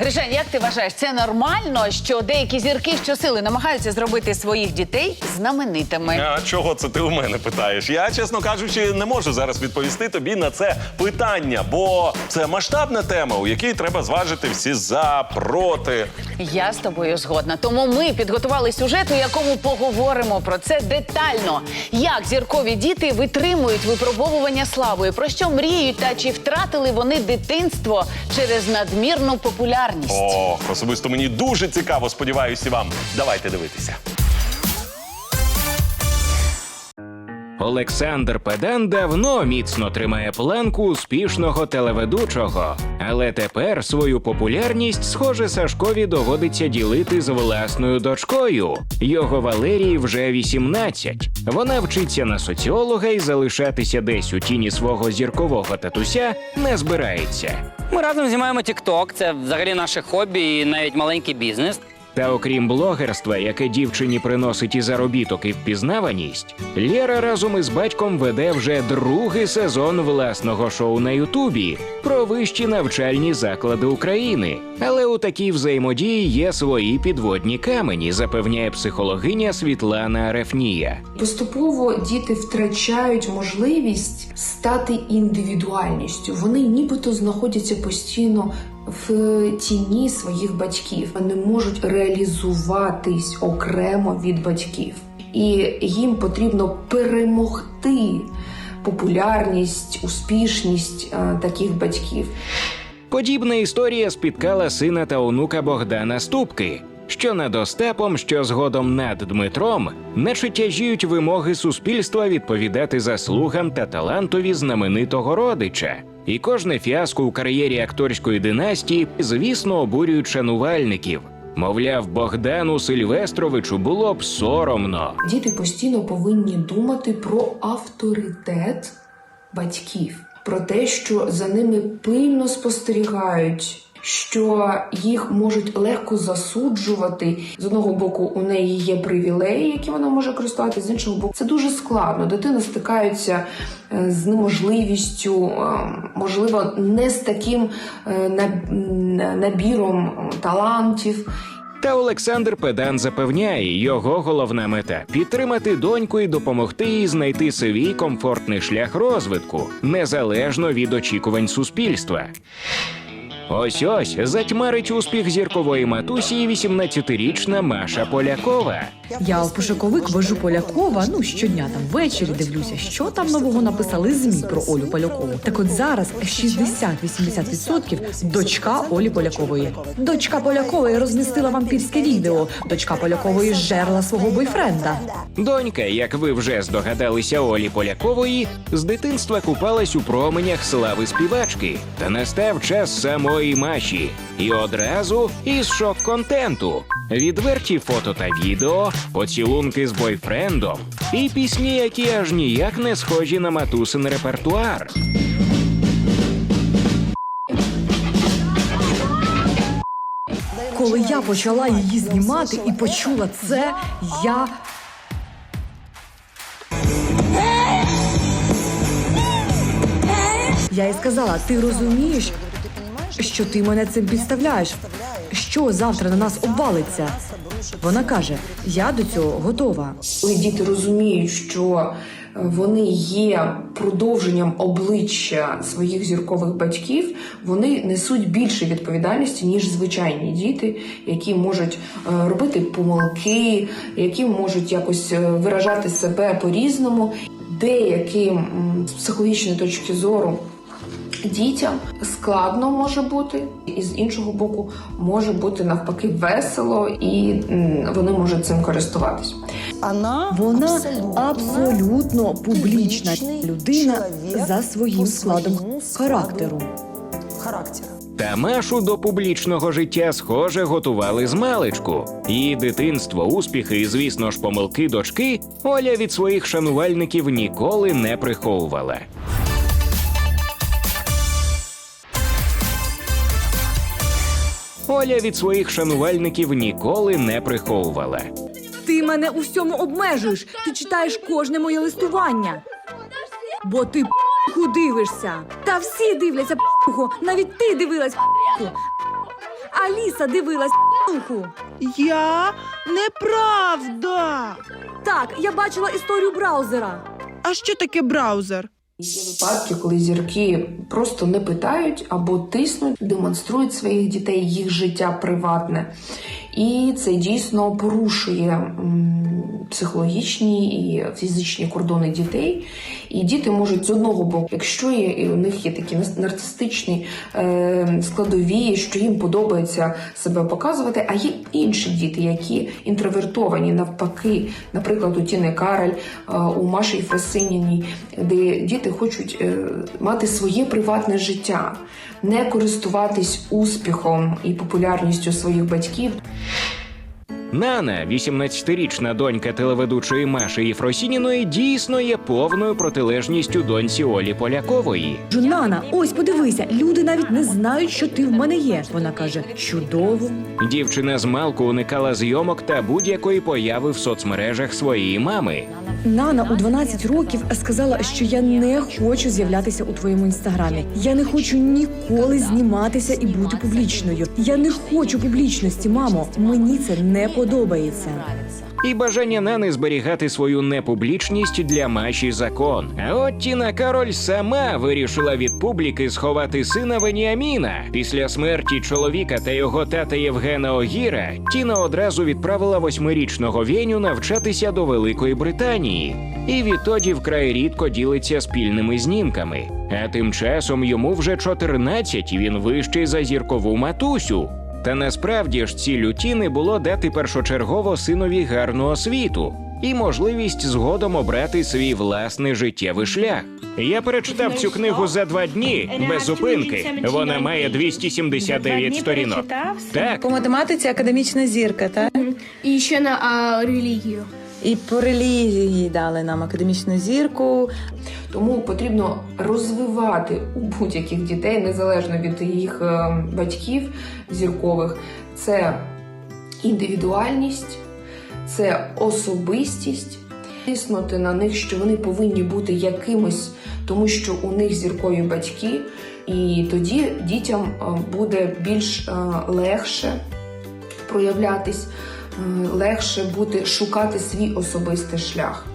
Гришань, як ти вважаєш, це нормально, що деякі зірки щосили намагаються зробити своїх дітей знаменитими? А чого це ти у мене питаєш? Я, чесно кажучи, не можу зараз відповісти тобі на це питання, бо це масштабна тема, у якій треба зважити всі за, проти. Я з тобою згодна. Тому ми підготували сюжет, у якому поговоримо про це детально. Як зіркові діти витримують випробовування славою, про що мріють та чи втратили вони дитинство через надмірну популярність. О, особисто мені дуже цікаво, сподіваюся, вам. Давайте дивитися. Олександр Педан давно міцно тримає планку успішного телеведучого, але тепер свою популярність, схоже, Сашкові доводиться ділити з власною дочкою. Його Валерії вже 18. Вона вчиться на соціолога і залишатися десь у тіні свого зіркового татуся не збирається. Ми разом знімаємо TikTok, це взагалі наше хобі і навіть маленький бізнес. Та окрім блогерства, яке дівчині приносить і заробіток, і впізнаваність, Лєра разом із батьком веде вже другий сезон власного шоу на Ютубі про вищі навчальні заклади України. Але у такій взаємодії є свої підводні камені, запевняє психологиня Світлана Арефнія. Поступово діти втрачають можливість стати індивідуальністю. Вони нібито знаходяться постійно в тіні своїх батьків, не можуть реалізуватись окремо від батьків, і їм потрібно перемогти популярність, успішність е, таких батьків. Подібна історія спіткала сина та онука Богдана Ступки. Що над Остапом, що згодом над Дмитром, наче тяжіють вимоги суспільства відповідати заслугам та талантові знаменитого родича. І кожне фіаско у кар'єрі акторської династії, звісно, обурюють шанувальників. Мовляв, Богдану Сильвестровичу було б соромно. Діти постійно повинні думати про авторитет батьків, про те, що за ними пильно спостерігають. Що їх можуть легко засуджувати з одного боку, у неї є привілеї, які вона може користувати. З іншого боку, це дуже складно. Дитина стикається е, з неможливістю, е, можливо, не з таким е, набіром талантів. Та Олександр Педан запевняє, його головна мета підтримати доньку і допомогти їй знайти свій комфортний шлях розвитку, незалежно від очікувань суспільства. Ось ось затьмарить успіх зіркової матусі і 18-річна Маша Полякова. Я в пошуковик вожу Полякова. Ну щодня там ввечері дивлюся, що там нового написали змі про Олю Полякову. Так от зараз 60-80% дочка Олі Полякової. Дочка Полякової розмістила вампірське відео. Дочка Полякової жерла свого бойфренда. Донька, як ви вже здогадалися, Олі Полякової, з дитинства купалась у променях слави співачки. Та настав час самої Маші. І одразу із шок-контенту. Відверті фото та відео, поцілунки з бойфрендом і пісні, які аж ніяк не схожі на матусин репертуар. Коли я почала її знімати і почула це, я. Я їй сказала: ти розумієш, що ти мене цим підставляєш? Що завтра на нас обвалиться? Вона каже: Я до цього готова. Коли діти розуміють, що е, вони є продовженням обличчя своїх зіркових батьків, вони несуть більше відповідальності, ніж звичайні діти, які можуть е, робити помилки, які можуть якось е, виражати себе по-різному. Деяким з психологічної точки зору. Дітям складно може бути, і з іншого боку, може бути навпаки весело, і вони можуть цим користуватись. Она Вона абсолютно, абсолютно публічна людина за своїм складом характеру. складу. Та Машу до публічного життя, схоже, готували з маличку. Її дитинство, успіхи і, звісно ж, помилки дочки Оля від своїх шанувальників ніколи не приховувала. Оля від своїх шанувальників ніколи не приховувала. Ти мене у всьому обмежуєш. Ти читаєш кожне моє листування. Бо ти п***ху дивишся. Та всі дивляться п***ху. Навіть ти дивилась п***ху. Аліса дивилась уху. Я неправда. Так, я бачила історію браузера. А що таке браузер? Є випадки, коли зірки просто не питають або тиснуть, демонструють своїх дітей їх життя приватне. І це дійсно порушує психологічні і фізичні кордони дітей. І діти можуть з одного боку, якщо є, і у них є такі нарцистичні е, складові, що їм подобається себе показувати, а є інші діти, які інтровертовані навпаки, наприклад, у Тіни Кароль, е, у Маші Єфросиніній, де діти хочуть е, мати своє приватне життя, не користуватись успіхом і популярністю своїх батьків. you Нана, 18-річна донька телеведучої Маші Єфросініної, дійсно є повною протилежністю доньці Олі Полякової. Жунана, ось подивися, люди навіть не знають, що ти в мене є. Вона каже: чудово. Дівчина з малку уникала зйомок та будь-якої появи в соцмережах своєї мами. Нана у 12 років сказала, що я не хочу з'являтися у твоєму інстаграмі. Я не хочу ніколи зніматися і бути публічною. Я не хочу публічності, мамо. Мені це не подобається. І бажання Нани зберігати свою непублічність для Маші закон. А от Тіна Кароль сама вирішила від публіки сховати сина Веніаміна. Після смерті чоловіка та його тата Євгена Огіра Тіна одразу відправила восьмирічного Веню навчатися до Великої Британії. І відтоді вкрай рідко ділиться спільними знімками. А тим часом йому вже 14, і він вищий за зіркову матусю. Та насправді ж ціллю Тіни було дати першочергово синові гарну освіту і можливість згодом обрати свій власний життєвий шлях. Я перечитав цю книгу за два дні без зупинки. Вона має 279 сторінок. Так, По математиці академічна зірка, так? І ще на а, релігію. І по релігії дали нам академічну зірку. Тому потрібно розвивати у будь-яких дітей, незалежно від їх е, батьків зіркових, це індивідуальність, це особистість, тиснути на них, що вони повинні бути якимось, тому що у них зіркові батьки, і тоді дітям е, буде більш е, легше проявлятись, легше бути шукати свій особистий шлях.